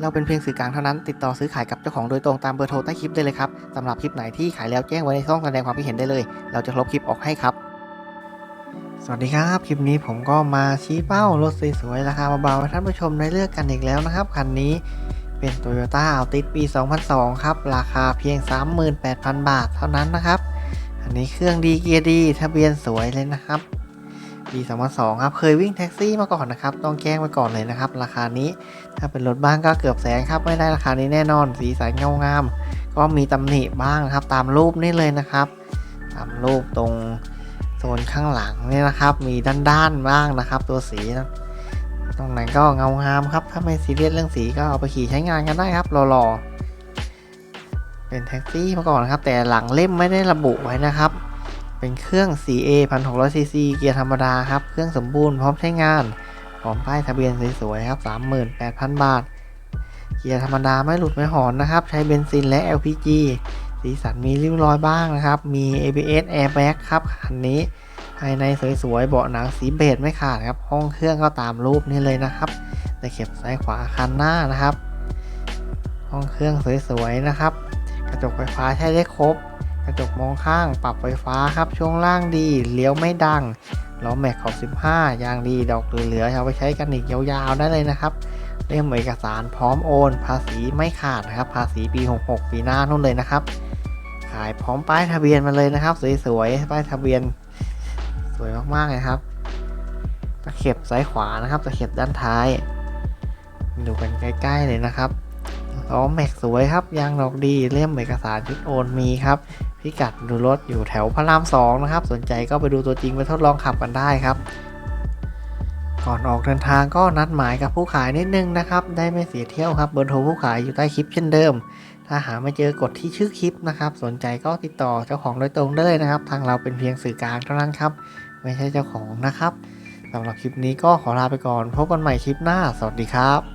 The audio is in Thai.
เราเป็นเพียงสื่อกลางเท่านั้น ติดต่อซื้อขายกับเจ้าของโดยตรงตามเบอร์โทรใต้คลิปได้เลยครับสำหรับคลิปไหนที่ขายแล้วแจ้งไว้ในช่องแสดงความคิดเห็นได้เลย เราจะลบคลิปออกให้ครับ สวัสดีครับ คลิปนี้ผมก็มาชี้เป้ารถสวยๆราคาเบาๆให้ท่านผู้ชมได้เลือกกันอีกแล้วนะครับคันนี้เป็น Toyota Altis ปี 2002 ครับ ราคาเพียง 38,000 บาทเท่านั้นนะครับ อันนี้เครื่องดีเกียร์ดีทะเบียนสวยเลยนะครับ ปี2002ครับ เคยวิ่งแท็กซี่มาก่อนนะครับ ต้องแจ้งไว้ก่อนเลยนะครับ ราคานี้ ถ้าเป็นรถบ้านก็เกือบแสนครับ ไม่ได้ราคานี้แน่นอน สีสันเงางาม ก็มีตำหนิบ้างนะครับ ตามรูปนี่เลยนะครับ ตามรูปตรงโซนข้างหลังนี่นะครับ มีด้านๆบ้างนะครับ ตัวสีนะตรงไหนก็เงางามครับ ถ้าไม่ซีเรียสเรื่องสีก็เอาไปขี่ใช้งานกันได้ครับหล่อๆ เป็นแท็กซี่มาก่อนนครับ แต่หลังเล่มไม่ได้ระบุไว้นะครับ เป็นเครื่อง 4A 1600 cc เกียร์ธรรมดาครับ เครื่องสมบูรณ์พร้อมใช้งาน พร้อมป้ายทะเบียนสวยๆครับ 38,000 บาท เกียร์ธรรมดาไม่หลุดไม่หอนนะครับ ใช้เบนซินและ LPG สีสันมีริ้วรอยบ้างนะครับ มี ABS airbag ครับคันนี้ ภายในสวยๆ เบาะหนังสีเบจไม่ขาดครับ ห้องเครื่องก็ตามรูปนี้เลยนะครับตะเข็บซ้ายขวาคันหน้านะครับ ห้องเครื่องสวยๆ นะครับ กระจกไฟฟ้าใช้ได้ครบ กระจกมองข้าง ปรับไฟฟ้าครับ ช่วงล่างดี เลี้ยวไม่ดัง ล้อแม็กขอบ15 ยางดี ดอกเหลือๆเอาไปใช้กันอีกยาวๆได้เลยนะครับ เล่มเอกสารพร้อมโอน ภาษีไม่ขาดนะครับ ภาษีปี 66 ปีหน้านู่นเลยนะครับ ขายพร้อมป้ายทะเบียนมาเลยนะครับ สวยๆ ป้ายทะเบียน สวยมากๆเลยครับ ตะเข็บซ้ายขวานะครับ ตะเข็บด้านท้าย ดูกันใกล้ๆเลยนะครับล้อแม็กสวยครับยางดอกดีเล่มเอกสารชุดโอนมีครับ พิกัดดูรถอยู่แถวพระรามสองนะครับ สนใจก็ไปดูตัวจริงไปทดลองขับกันได้ครับ ก่อนออกเดินทางก็นัดหมายกับผู้ขายนิดนึงนะครับ ได้ไม่เสียเที่ยวครับเบอร์โทรผู้ขายอยู่ใต้คลิปเช่นเดิม ถ้าหาไม่เจอกดที่ชื่อคลิปนะครับ สนใจก็ติดต่อเจ้าของโดยตรงได้เลยนะครับ ทางเราเป็นเพียงสื่อกลางเท่านั้นครับ ไม่ใช่เจ้าของนะครับสำหรับคลิปนี้ก็ขอลาไปก่อน พบกันใหม่คลิปหน้า สวัสดีครับ